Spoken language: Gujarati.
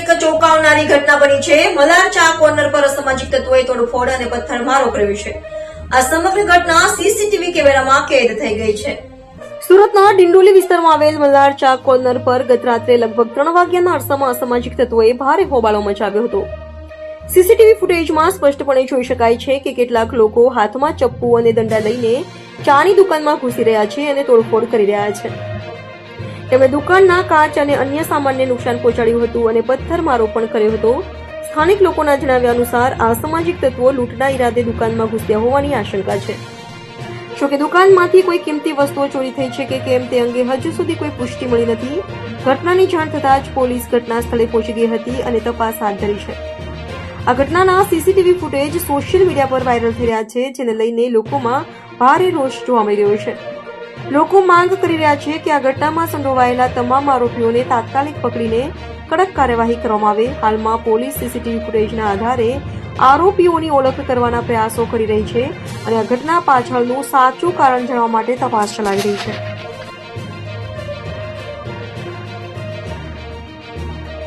એક ચોંકાવનારી ઘટના બની છે. મલાર ચા કોર્નર પર અસામાજિક તત્વોએ તોડફોડ અને પથ્થરમારો કર્યો છે. આ સમગ્ર ઘટના સીસીટીવી કેમેરામાં કેદ થઈ ગઈ છે. સુરતના ડિંડોલી વિસ્તારમાં આવેલ મલ્હાર ચા કોર્નર પર ગત રાત્રે લગભગ ત્રણ વાગ્યાના અરસામાં અસામાજિક તત્વોએ ભારે હોબાળો મચાવ્યો હતો. સીસીટીવી ફૂટેજમાં સ્પષ્ટપણે જોઈ શકાય છે કે કેટલાક લોકો હાથમાં ચપ્પુ અને દંડા લઈને ચાની દુકાનમાં ઘૂસી રહ્યા છે અને તોડફોડ કરી રહ્યા છે. તેમણે દુકાનના કાચ અને અન્ય સામાનને નુકસાન પહોંચાડ્યું હતું અને પથ્થરમારો પણ કર્યો હતો. સ્થાનિક લોકોના જણાવ્યા અનુસાર, આ સામાજિક તત્વો લૂંટના ઈરાદે દુકાનમાં ઘૂસ્યા હોવાની આશંકા છે. જોકે દુકાનમાંથી કોઈ કિંમતી વસ્તુઓ ચોરી થઈ છે કે કેમ તે અંગે હજુ સુધી કોઈ પુષ્ટિ મળી નથી. ઘટનાની જાણ થતાં જ પોલીસ ઘટના સ્થળે પહોંચી ગઈ હતી અને તપાસ હાથ ધરી છે. આ ઘટનાના સીસીટીવી ફૂટેજ સોશિયલ મીડિયા પર વાયરલ થઈ રહ્યા છે, જેને લઈને લોકોમાં ભારે રોષ જોવા મળી રહ્યો છે. લોકો માંગ કરી રહ્યા છે કે આ ઘટનામાં સંડોવાયેલા તમામ આરોપીઓને તાત્કાલિક પકડીને કડક કાર્યવાહી કરવામાં આવે. હાલમાં પોલીસ સીસીટીવી ફૂટેજના આધારે આરોપીઓની ઓળખ કરવાના પ્રયાસો કરી રહી છે અને આ ઘટના પાછળનું સાચું કારણ જાણવા માટે તપાસ ચલાવી રહી છે.